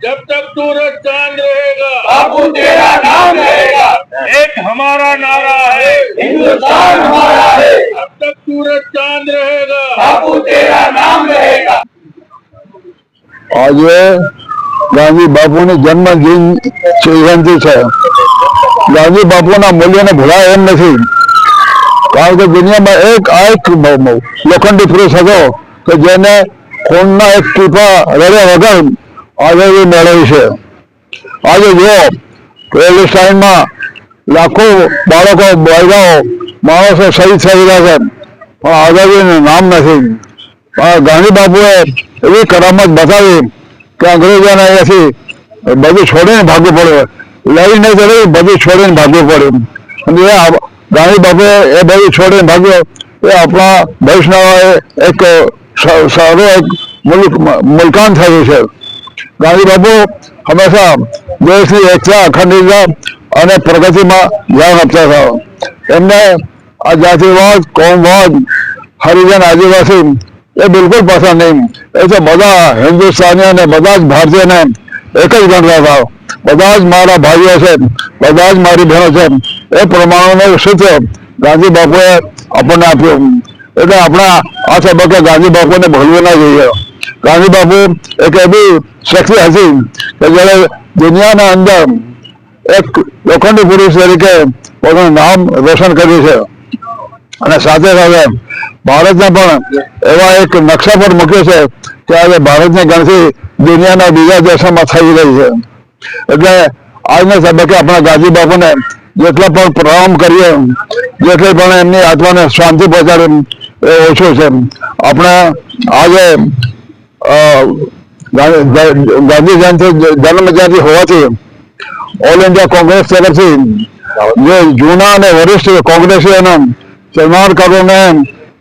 जब तक सूरज चांद रहेगा बापू तेरा नाम रहेगा एक हमारा नारा है हिंदुस्तान हमारा है जब तक सूरज चांद रहेगा बापू तेरा नाम रहेगा આજે ગાંધી બાપુની જન્મ જયંતિ છે ગાંધી બાપુના મૂલ્યને ભૂલાય એમ નથી કારણ કે દુનિયામાં એક આ એક લોખંડી પુરુષ હતો કે જેને ખૂનના એક ટીપા રડ્યા વગર આઝાદી મેળવી છે. આજે જુઓ પેલેસ્ટાઇનમાં લાખો બાળકો બાળકાઓ માણસો શહીદ થઈ રહ્યા છે. પણ આઝાદીનું નામ નથી. ગાંધી બાપુએ એવી કરામત બતાવી કે અંગ્રેજોને અહીંયાથી બધું છોડીને ભાગવું પડે. લઈને જડે બધું છોડીને ભાગવું પડે. અને એ ગાંધી બાપુએ એ બધું છોડીને ભાગ્યો. એ આપણા વૈષ્ણવોએ એક સારું એક મુલ્ક મુલકાન થયું છે. ગાંધી બાપુ, હંમેશા દેશની એકતા, અખંડિતતા અને પ્રગતિમાં ધ્યાન આપતા હતા. એમને આ જાતિવાદ, કોમવાદ, હરિજન આદિવાસી એ બિલકુલ પસંદ નહીં. એ તો બધા હિન્દુસ્તાની અને બધા જ ભારતીયને એક જ ગણતા હતા. બધા જ મારા ભાઈઓ છે, બધા જ મારી બહેનો છે. એ પ્રમાણેનું સૂત્ર ગાંધી બાપુએ આપણને આપ્યું. એટલે આપણા આ તબક્કે ગાંધી બાપુને ભૂલવું ના જોઈએ. ગાંધી બાપુ એક એવી શક્તિ હતી કે જ્યારે દુનિયાના અંદર એક લોખંડી પુરુષ તરીકે પોતાનું નામ રોશન કર્યું છે, અને સાથે સાથે ભારતને પણ એવા એક નકશા પર મૂક્યો છે કે આજે ભારતની ગણતરી દુનિયાના બીજા દેશોમાં થઈ રહી છે. એટલે આજના તબક્કે આપણા ગાંધી બાપુને જેટલા પણ પ્રણામ કરીએ, જેટલી પણ એમની આત્માને શાંતિ પહોંચાડે, એ ઓછું છે. આપણે આજે ગાંધી જયંતિ જન્મ જયંતિ હોવાથી ઓલ ઇન્ડિયા કોંગ્રેસ તરફથી જે જૂના અને વરિષ્ઠ કોંગ્રેસીઓનો સન્માન કરોને,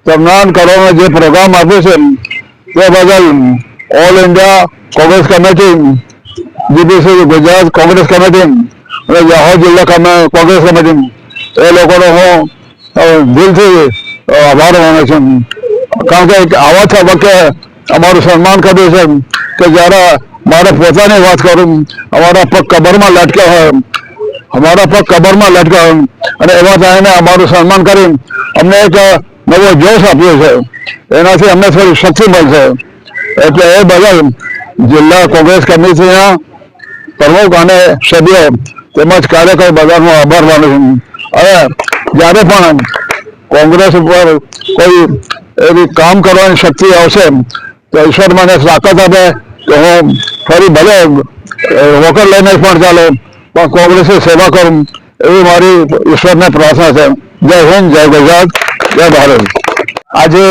સન્માન કરવાનો જે પ્રોગ્રામ આપ્યો છે, તે બદલ all India Congress committee GPC Gujarat Congress committee અને દાહોદ જિલ્લા કોંગ્રેસ કમિટી, એ લોકોનો હું દિલથી આભાર માનું છું. કારણ કે આવા તબક્કે અમારું સન્માન કર્યું છે કે જ્યારે મારે પોતાની વાત કરું અમારા પગ કબરમાં લટક્યા હોય અમારા પગ કબરમાં લટક્યા હોય અને એવા ટાઈમે અમારું સન્માન કરી અમને એક નવો જોશ આપ્યો છે એનાથી અમને થોડી શક્તિ મળશે એટલે એ બદલ જિલ્લા કોંગ્રેસ કમિટીના પ્રમુખ અને સભ્યો તેમજ કાર્યકર બધાનો આભાર માનું છું હવે જ્યારે પણ કોંગ્રેસ ઉપર કોઈ એવી કામ કરવાની શક્તિ આવશે તો ઈશ્વર મને તાકાત આપે. કે હું ફરી ભલે વોકર લઈને પણ ચાલે. પણ કોંગ્રેસની સેવા કરું. એવી મારી ઈશ્વરને પ્રાર્થના છે. જય હિન્દ, જય ગુજરાત, જય ભારત. આજે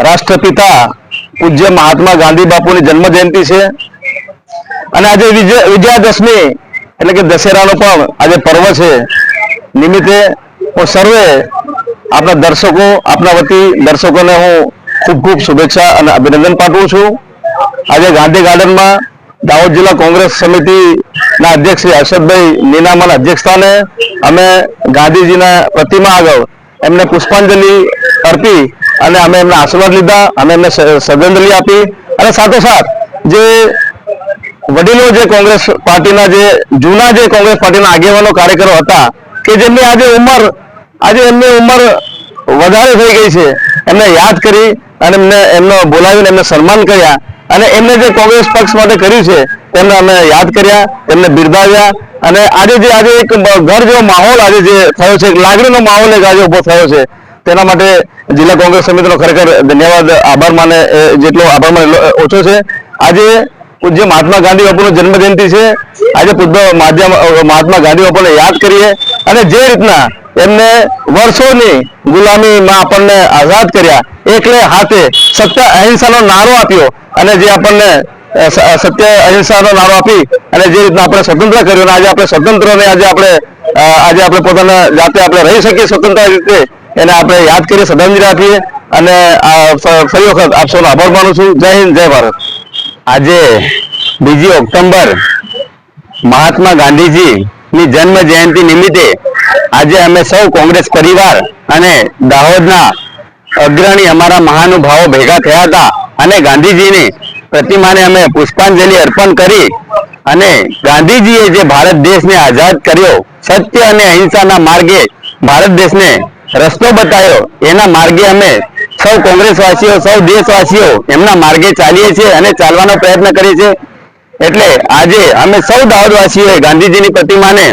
રાષ્ટ્રપિતા પૂજ્ય મહાત્મા ગાંધી બાપુની જન્મ જયંતિ છે. અને આજે વિજય, વિજયાદશમી, એટલે કે દશેરાનો પણ આજે પર્વ છે. નિમિત્તે હું સર્વે આપણા દર્શકો, આપણા વતી દર્શકોને હું ખૂબ ખૂબ શુભેચ્છા અને અભિનંદન પાઠવું છું. આજે ગાંધી ગાર્ડનમાં દાહોદ જિલ્લા કોંગ્રેસ સમિતિના અધ્યક્ષ શ્રી હર્ષદભાઈ નીનામાના અધ્યક્ષસ્થાને અમે ગાંધીજીના પ્રતિમા આગળ એમને પુષ્પાંજલિ અર્પી અને અમે એમના આશીર્વાદ લીધા, અમે એમને શ્રદ્ધાંજલિ આપી અને સાથોસાથ જે વડીલો જે કોંગ્રેસ પાર્ટીના જે, જૂના જે કોંગ્રેસ પાર્ટીના આગેવાનો, કાર્યકરો હતા કે જેમની આજે ઉંમર, આજે એમની ઉંમર વધારે થઈ ગઈ છે, એમને યાદ કરી અને એમને એમનો બોલાવીને એમને સન્માન કર્યા અને એમને જે કોંગ્રેસ પક્ષ માટે કર્યું છે, તેમને અમે યાદ કર્યા એમને બિરદાવ્યા અને આજે જે આજે એક ઘર જેવો માહોલ આજે જે થયો છે લાગણીનો માહોલ એક આજે ઊભો થયો છે. તેના માટે જિલ્લા કોંગ્રેસ સમિતિનો ખરેખર ધન્યવાદ, આભાર માને જેટલો આભાર માને ઓછો છે. આજે પૂજ્ય મહાત્મા ગાંધી બાપુનો જન્મજયંતિ છે, આજે પૂજ્ય મહાત્મા ગાંધી બાપુને યાદ કરીએ અને જે રીતના એમને વર્ષોની ગુલામીમાં આપણને આઝાદ કર્યા. એકલે હાથે સત્ય અહિંસાનો નારો આપ્યો અને જે આપણને સત્ય અહિંસાનો નારો આપી અને જે રીતના આપણે સ્વતંત્ર કર્યું આજે આપણે સ્વતંત્રને આજે આપણે આજે આપણે પોતાના જાતે આપણે રહી શકીએ સ્વતંત્ર રીતે, એને આપણે યાદ કરીએ, શ્રદ્ધાંજલિ આપીએ અને ફરી વખત આપ સૌનો આભાર માનું છું. જય હિન્દ, જય ભારત. આજે બીજી ઓક્ટોબર મહાત્મા ગાંધીજી ની જન્મ જયંતિ નિમિત્તે આજે અમે સૌ કોંગ્રેસ પરિવાર અને દાહોદના અગ્રણી અમારા મહાનુભાવો ભેગા થયા હતા અને ગાંધીજીની પ્રતિમાને અમે પુષ્પાંજલિ અર્પણ કરી અને ગાંધીજીએ જે ભારત દેશને આઝાદ કર્યો, સત્ય અને અહિંસાના માર્ગે ભારત દેશને રસ્તો બતાવ્યો, એના માર્ગે અમે સૌ કોંગ્રેસવાસીઓ, સૌ દેશવાસીઓ એમના માર્ગે ચાલીએ છીએ અને ચાલવાનો પ્રયત્ન કરીએ છીએ. એટલે આજે અમે સૌ દાહોદવાસીઓએ ગાંધીજીની પ્રતિમાને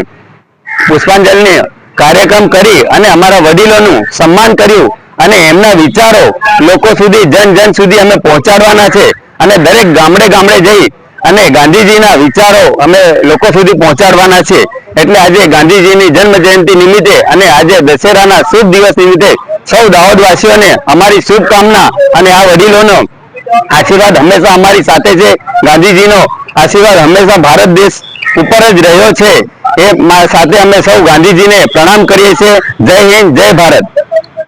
પુષ્પાંજલિ કાર્યક્રમ કરી અને અમારા વડીલોનું સન્માન કર્યું અને એમના વિચારો લોકો સુધી, જન જન સુધી અમે પહોંચાડવાના છે અને દરેક ગામડે ગામડે જઈ અને ગાંધીજીના વિચારો અમે લોકો સુધી પહોંચાડવાના છે. એટલે આજે ગાંધીજીની જન્મ જયંતિ નિમિત્તે અને આજે દશેરાના શુભ દિવસ નિમિત્તે સૌ દાહોદવાસીઓને અમારી શુભકામના અને આ વડીલોનો આશીર્વાદ હંમેશા અમારી સાથે છે. ગાંધીજીનો આશીર્વાદ હંમેશા ભારત દેશ ઉપર જ રહ્યો છે. એ સાથે અમે સૌ ગાંધીજીને પ્રણામ કરીએ છીએ. જય હિન્દ જય ભારત.